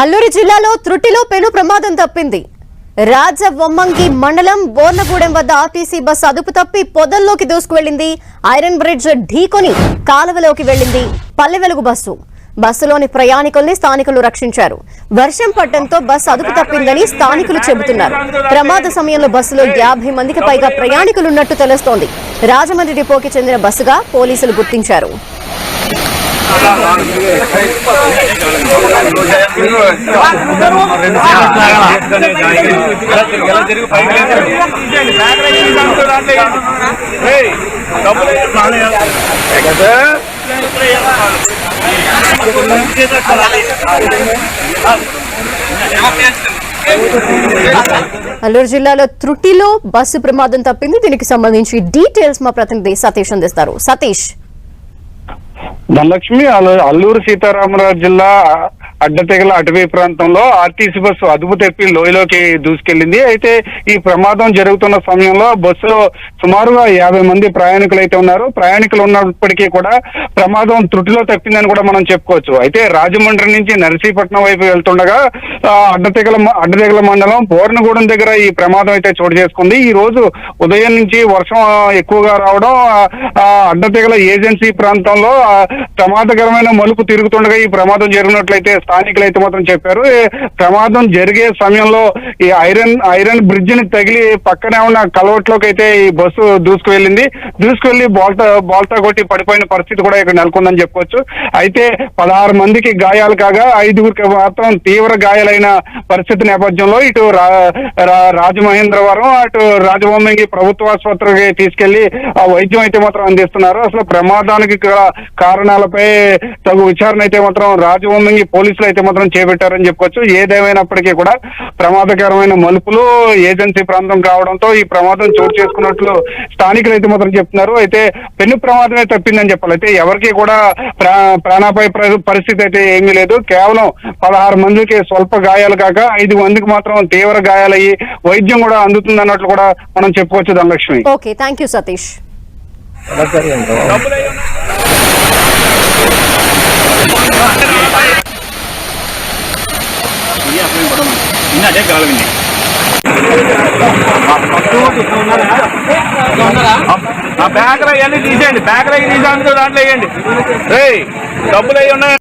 అల్లూరి జిల్లాలో త్రుటిలో పెను ప్రమాదం తప్పింది. రాజవొమ్మంగి మండలం బోర్నగూడెం వద్ద ఆర్టీసీ బస్సు అదుపు తప్పి పొదల్లోకి దూసుకువెళ్ళింది ఐరన్ బ్రిడ్జ్ ఢీకొని కాలువలోకి వెళ్ళింది పల్లె వెలుగు బస్సు. బస్సులోని ప్రయాణికుల్ని స్థానికులు రక్షించారు. వర్షం పడటంతో బస్సు అదుపు తప్పిందని స్థానికులు చెబుతున్నారు. ప్రమాద సమయంలో బస్సులో యాభై మందికి పైగా ప్రయాణికులున్నట్టు తెలుస్తోంది. రాజమండ్రి డిపోకి చెందిన బస్సుగా పోలీసులు గుర్తించారు. అల్లూరు జిల్లాలో త్రుటిలో బస్సు ప్రమాదం తప్పింది. దీనికి సంబంధించి డీటెయిల్స్ మా ప్రతినిధి సతీష్ అందిస్తారు. సతీష్ ధనలక్ష్మి అల్లూరు సీతారామరాజు జిల్లా అడ్డతెగల అటవీ ప్రాంతంలో ఆర్టీసీ బస్సు అదుపు తెప్పి లోయలోకి దూసుకెళ్ళింది అయితే ఈ ప్రమాదం జరుగుతున్న సమయంలో బస్సులో సుమారుగా యాభై మంది ప్రయాణికులు అయితే ఉన్నారు. ప్రయాణికులు ఉన్నప్పటికీ కూడా ప్రమాదం త్రుటిలో తప్పిందని కూడా మనం చెప్పుకోవచ్చు. అయితే రాజమండ్రి నుంచి నర్సీపట్నం వైపు వెళ్తుండగా అడ్డతెగల మ- అడ్డతెగల మండలం బోర్నగూడెం దగ్గర ఈ ప్రమాదం అయితే చోటు చేసుకుంది. ఈ రోజు ఉదయం నుంచి వర్షం ఎక్కువగా రావడం అడ్డతెగల ఏజెన్సీ ప్రాంతంలో ప్రమాదకరమైన మలుపు తిరుగుతుండగా ఈ ప్రమాదం జరిగినట్లయితే స్థానికులు అయితే మాత్రం చెప్పారు. ప్రమాదం జరిగే సమయంలో ఈ ఐరన్ ఐరన్ బ్రిడ్జ్ని తగిలి పక్కనే ఉన్న కలవట్లోకి అయితే ఈ బస్సు దూసుకువెళ్ళింది. దూసుకువెళ్ళి బోల్తా బోల్తా కొట్టి పడిపోయిన పరిస్థితి కూడా ఇక్కడ నెలకొందని చెప్పుకోవచ్చు అయితే పదహారు మందికి గాయాలు కాగా ఐదుగురికి మాత్రం తీవ్ర గాయాలైన పరిస్థితి నేపథ్యంలో ఇటు రా రాజమహేంద్రవరం అటు రాజభూమికి ప్రభుత్వ ఆసుపత్రికి తీసుకెళ్ళి ఆ వైద్యం అయితే మాత్రం అందిస్తున్నారు. అసలు ప్రమాదానికి కారణాలపై తగు విచారణ అయితే మాత్రం రాజభూమికి పోలీసులు అయితే మాత్రం చేపట్టారని చెప్పుకోవచ్చు. ఏదేమైనప్పటికీ కూడా ప్రమాదకరమైన మలుపులు ఏజెన్సీ ప్రాంతం కావడంతో ఈ ప్రమాదం చోటు చేసుకున్నట్లు స్థానికులు అయితే మాత్రం చెప్తున్నారు. అయితే పెను ప్రమాదమే తప్పిందని చెప్పాలి. అయితే ఎవరికి కూడా ప్రా ప్రాణాపాయ ప్ర- పరిస్థితి అయితే ఏమీ లేదు. కేవలం పదహారు మందికి స్వల్ప గాయాలు కాక ఐదు మందికి మాత్రం తీవ్ర గాయాలయ్యి వైద్యం కూడా అందుతుంది అన్నట్లు కూడా మనం చెప్పుకోవచ్చు Dhanalakshmi. Okay thank you Satish ఇంకా అదే కావాలండి ఆ బ్యాగ్ అవన్నీ తీసేయండి. బ్యాగ్ అవి తీసేందుకు దాంట్లో వేయండి. రే డబ్బులు అయ్యి ఉన్నాయి